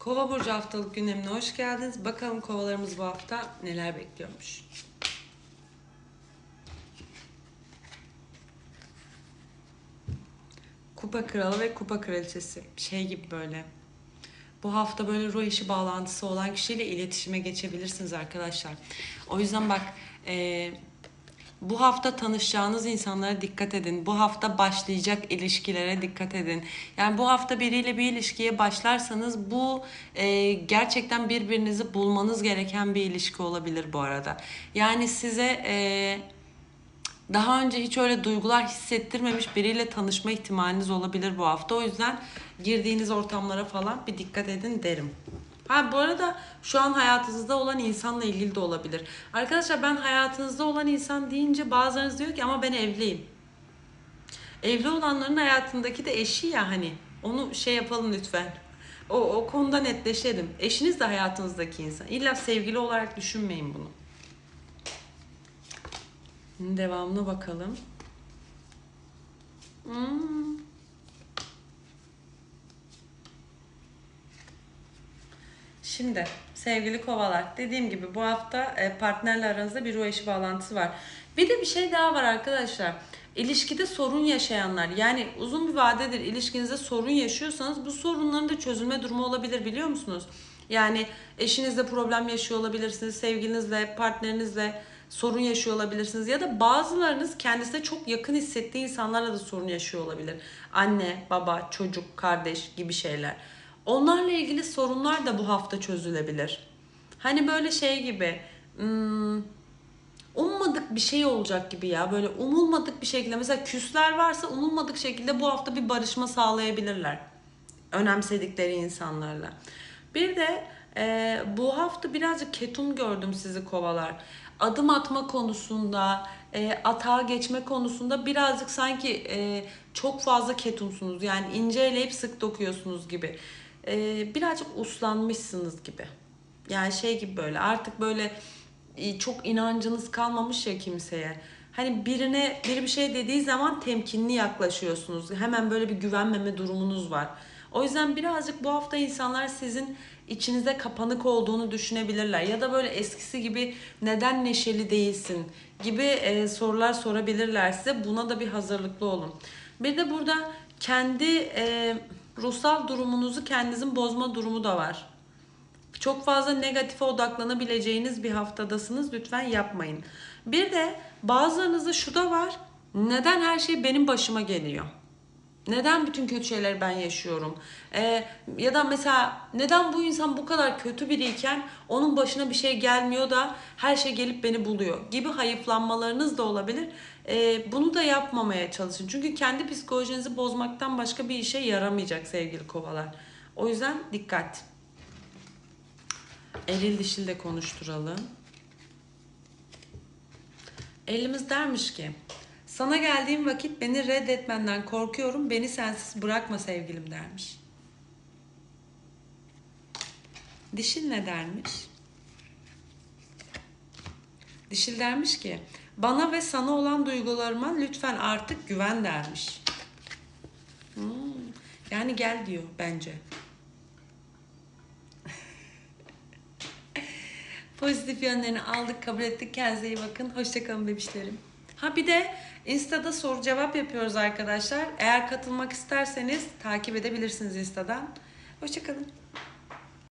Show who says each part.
Speaker 1: Kova burcu haftalık gündemine hoş geldiniz. Bakalım kovalarımız bu hafta neler bekliyormuş. Kupa kralı ve kupa kraliçesi. Şey gibi böyle. Bu hafta böyle ruh eşi bağlantısı olan kişiyle iletişime geçebilirsiniz arkadaşlar. O yüzden bak e, bu hafta tanışacağınız insanlara dikkat edin. Bu hafta başlayacak ilişkilere dikkat edin. Yani bu hafta biriyle bir ilişkiye başlarsanız bu e, gerçekten birbirinizi bulmanız gereken bir ilişki olabilir bu arada. Yani size e, daha önce hiç öyle duygular hissettirmemiş biriyle tanışma ihtimaliniz olabilir bu hafta. O yüzden girdiğiniz ortamlara falan bir dikkat edin derim. Ha bu arada şu an hayatınızda olan insanla ilgili de olabilir. Arkadaşlar ben hayatınızda olan insan deyince bazılarınız diyor ki ama ben evliyim. Evli olanların hayatındaki de eşi ya hani. Onu şey yapalım lütfen. O, o konuda netleşelim. Eşiniz de hayatınızdaki insan. İlla sevgili olarak düşünmeyin bunu. Devamına bakalım. Hmm. Şimdi sevgili kovalar dediğim gibi bu hafta e, partnerle aranızda bir ruh eşi bağlantısı var. Bir de bir şey daha var arkadaşlar. İlişkide sorun yaşayanlar yani uzun bir vadedir ilişkinizde sorun yaşıyorsanız bu sorunların da çözülme durumu olabilir biliyor musunuz? Yani eşinizle problem yaşıyor olabilirsiniz, sevgilinizle, partnerinizle sorun yaşıyor olabilirsiniz ya da bazılarınız kendisine çok yakın hissettiği insanlarla da sorun yaşıyor olabilir. Anne, baba, çocuk, kardeş gibi şeyler. Onlarla ilgili sorunlar da bu hafta çözülebilir. Hani böyle şey gibi hmm, ummadık bir şey olacak gibi ya böyle umulmadık bir şekilde mesela küsler varsa umulmadık şekilde bu hafta bir barışma sağlayabilirler. Önemsedikleri insanlarla. Bir de e, bu hafta birazcık ketum gördüm sizi kovalar. Adım atma konusunda, e, atağa geçme konusunda birazcık sanki e, çok fazla ketumsunuz. Yani ince eleyip sık dokuyorsunuz gibi. E, birazcık uslanmışsınız gibi. Yani şey gibi böyle artık böyle e, çok inancınız kalmamış ya kimseye. Hani birine biri bir şey dediği zaman temkinli yaklaşıyorsunuz. Hemen böyle bir güvenmeme durumunuz var. O yüzden birazcık bu hafta insanlar sizin içinize kapanık olduğunu düşünebilirler. Ya da böyle eskisi gibi neden neşeli değilsin gibi e, sorular sorabilirler size. Buna da bir hazırlıklı olun. Bir de burada kendi e, ruhsal durumunuzu kendinizin bozma durumu da var. Çok fazla negatife odaklanabileceğiniz bir haftadasınız. Lütfen yapmayın. Bir de bazılarınızda şu da var. Neden her şey benim başıma geliyor? Neden bütün kötü şeyleri ben yaşıyorum? Ee, ya da mesela neden bu insan bu kadar kötü biriyken onun başına bir şey gelmiyor da her şey gelip beni buluyor gibi hayıflanmalarınız da olabilir. Ee, bunu da yapmamaya çalışın. Çünkü kendi psikolojinizi bozmaktan başka bir işe yaramayacak sevgili kovalar. O yüzden dikkat. Eril dişil de konuşturalım. Elimiz dermiş ki sana geldiğim vakit beni reddetmenden korkuyorum. Beni sensiz bırakma sevgilim dermiş. Dişil ne dermiş? Dişil dermiş ki bana ve sana olan duygularıma lütfen artık güven dermiş. Hmm, Yani gel diyor bence. Pozitif yönlerini aldık, kabul ettik. Kendinize iyi bakın. Hoşçakalın bebişlerim. Ha bir de Insta'da soru cevap yapıyoruz arkadaşlar. Eğer katılmak isterseniz takip edebilirsiniz Insta'dan. Hoşçakalın.